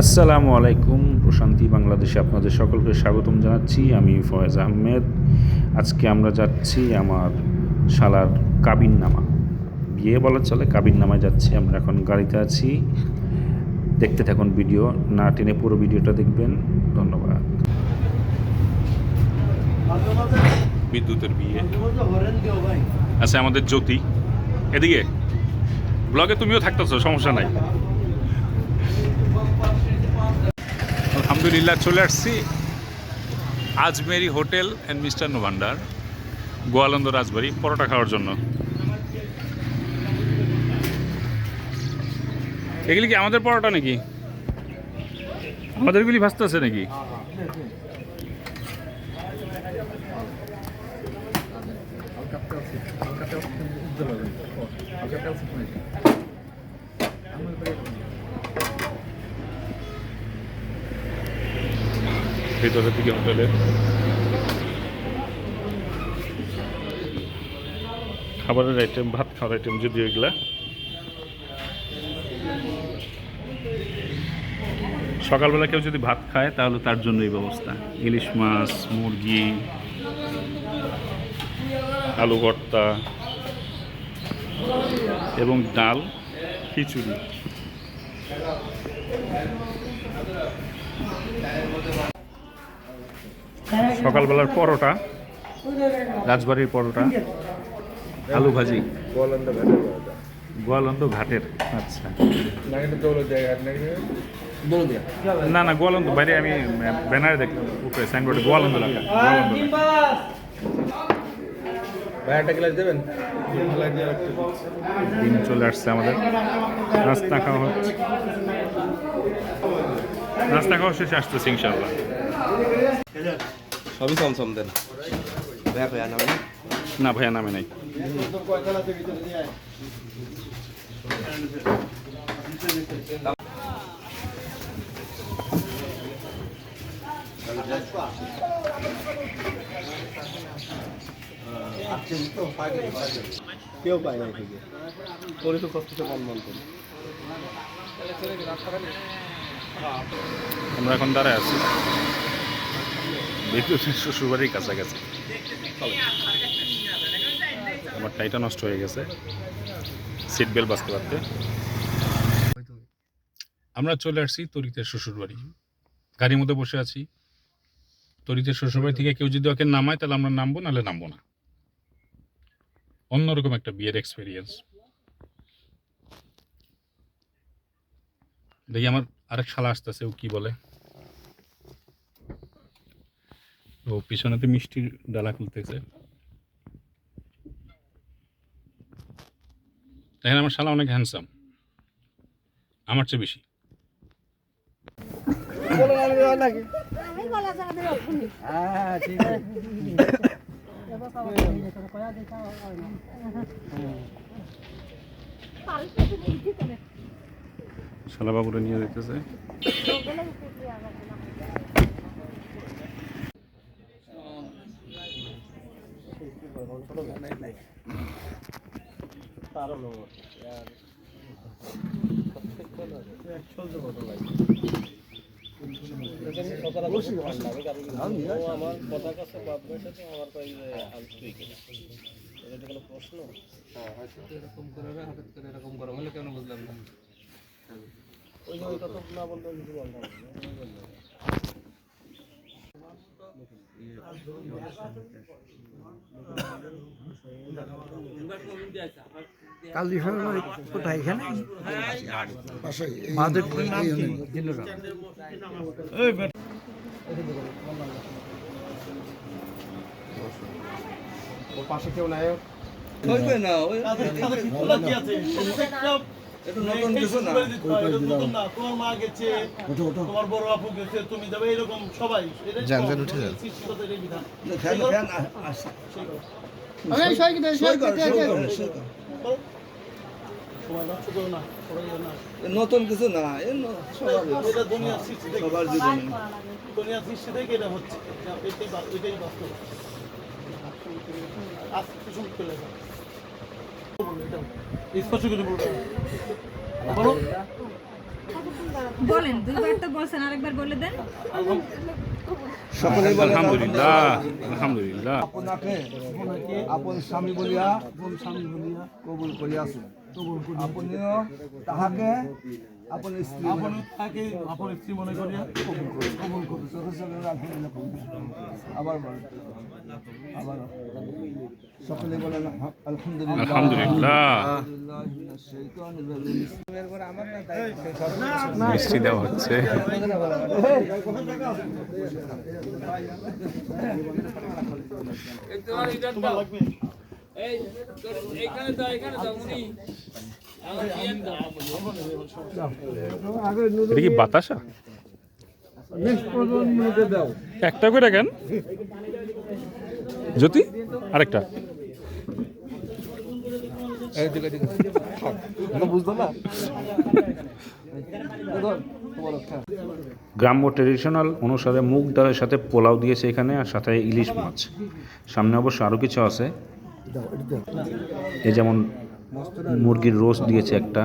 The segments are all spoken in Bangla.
আসসালামু আলাইকুম, প্রশান্তি বাংলাদেশে আপনাদের সকলকে স্বাগতম জানাচ্ছি। আমি ফয়েজ আহমেদ। আজকে আমরা যাচ্ছি আমার শালার কাবিন নামা বিয়ে বলার চলে কাবিন নামায় যাচ্ছি, আমরা এখন গাড়িতে আছি। দেখতে থাকুন ভিডিও, না টেনে পুরো ভিডিওটা দেখবেন। ধন্যবাদ। বিদ্যুতের বিয়ে। আচ্ছা আমাদের জ্যোতি। এদিকে? ব্লগে তুমিও থাকতেছো, সমস্যা নাই। আলহামদুলিল্লাহ চলে আসছি। Ajmeri hotel and mister Bhandar Goalanda Rajbari, পরোটা খাওয়ার জন্য। এগুলি কি আমাদের পরোটা নাকি? আমাদেরগুলি ভাজতে আছে নাকি? ভেতরের দিকে হোটেলের খাবারের আইটেম ভাত খাওয়ার আইটেম যদিও এগুলা। সকালবেলা কেউ যদি ভাত খায়, তাহলে তার জন্য এই ব্যবস্থা। ইলিশ মাছ, মুরগি, আলু ভর্তা, এবং ডাল, খিচুড়ি। সকালবেলার পরোটা রাজবাড়ির পরোটা আলু ভাজি। গোয়ালন্দ ঘাটে ঘাটের। আচ্ছা। না না না গোয়ালন্দ বাইরে আমি ব্যানারে দেখলাম উপরে সাইনবোর্ডে গোয়ালন্দ লেখা ডিম চলে আসছে আমাদের। নাস্তা খাওয়া হচ্ছে। নাস্তা খাওয়া শেষে আসতেছে ইনশাল্লাহ সবই চমচম দেন। ভাইয়া ভাইয়া নাম না ভাইয়া নামে নাই। কেউ পায় না থেকে। তোরই তো কষ্ট কম মন করি আমরা এখন দাঁড়ায় আছি। বিদ্যুতের শ্বশুরবাড়ির কাছাকাছি। আমার টাইটা নষ্ট হয়ে গেছে। সিট বেল্ট বাঁচতে পারতে আমরা চলে আসছি তরিতের শ্বশুরবাড়ি। গাড়ির মধ্যে বসে আছি। তরিতের শ্বশুরবাড়ি থেকে কেউ যদি ওকে নামায়, তাহলে আমরা নামবো, নাহলে নামবো না। অন্যরকম একটা বিয়ের এক্সপিরিয়েন্স দেখি, আমার আরেক শালা আসতেছে, ও কি বলে? ও পিছনেতে মিষ্টির ডালা খুলতেছে। দেখেন, আমার শালা অনেক হ্যান্ডসাম আমার চেয়ে বেশি। শালা বাবুরা নিয়ে যেতেছে আমার কথা কাছে বাপের সাথে আমার পাই এটা কোনো প্রশ্ন এরকম করে হঠাৎ করে এরকম গরম হলে কেন বুঝলাম না? কালদিফার কোথায়? এখানে? মাধবপুর নাম পাশে কেউ নাই? না নতুন কিছু না। তোমার মা গেছে তোমার বড় আপু গেছে তুমি যাবে এরকম সবাই। যান, যান, উঠে যান। সবাই নতুন কিছু সবার জীবনে। দুনিয়ার সৃষ্টি থেকে এটা হচ্ছে। এটাই বাস্তব। আজকে চলে যাবে। স্পষ্ট করে বলব বলো বলেন দুইবার তো বলছেন আরেকবার বলে দেন। সকলেই বলে আলহামদুলিল্লাহ আলহামদুলিল্লাহ। আপনাকে আপন স্বামী বলিয়া স্বামী বলিয়া কবুল করিয়াছে। আপনিও তাহাকে আপন স্ত্রী আপন তাকে আপন স্ত্রী মনে করিয়া কবুল চোখে আলহামদুলিল্লাহ কবুল। আবার বলেন আবার সকলে বলেন আলহামদুলিল্লাহ আলহামদুলিল্লাহ মিষ্টি দেওয়া হচ্ছে এটা কি বাতাসা? একটা করে কেন? জ্যোতি, আরেকটা। গ্রাম্য ট্রেডিশনাল অনুসারে মুগ ডালের সাথে পোলাও দিয়েছে এখানে আর সাথে ইলিশ মাছ। সামনে অবশ্য আরও কিছু আছে। এই যেমন মুরগির রোস্ট দিয়েছে একটা।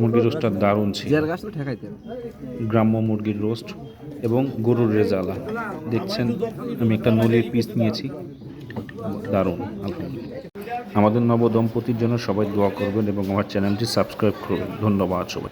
মুরগির রোস্টটা দারুণ ছিল। গ্রাম্য মুরগির রোস্ট এবং গরুর রেজালা। দেখছেন আমি একটা নলির পিস নিয়েছি। দারুণ আলহামদুলিল্লাহ। আমাদের নব দম্পতির জন্য সবাই দোয়া করবেন এবং আমার চ্যানেলটি সাবস্ক্রাইব করবেন। ধন্যবাদ সবাই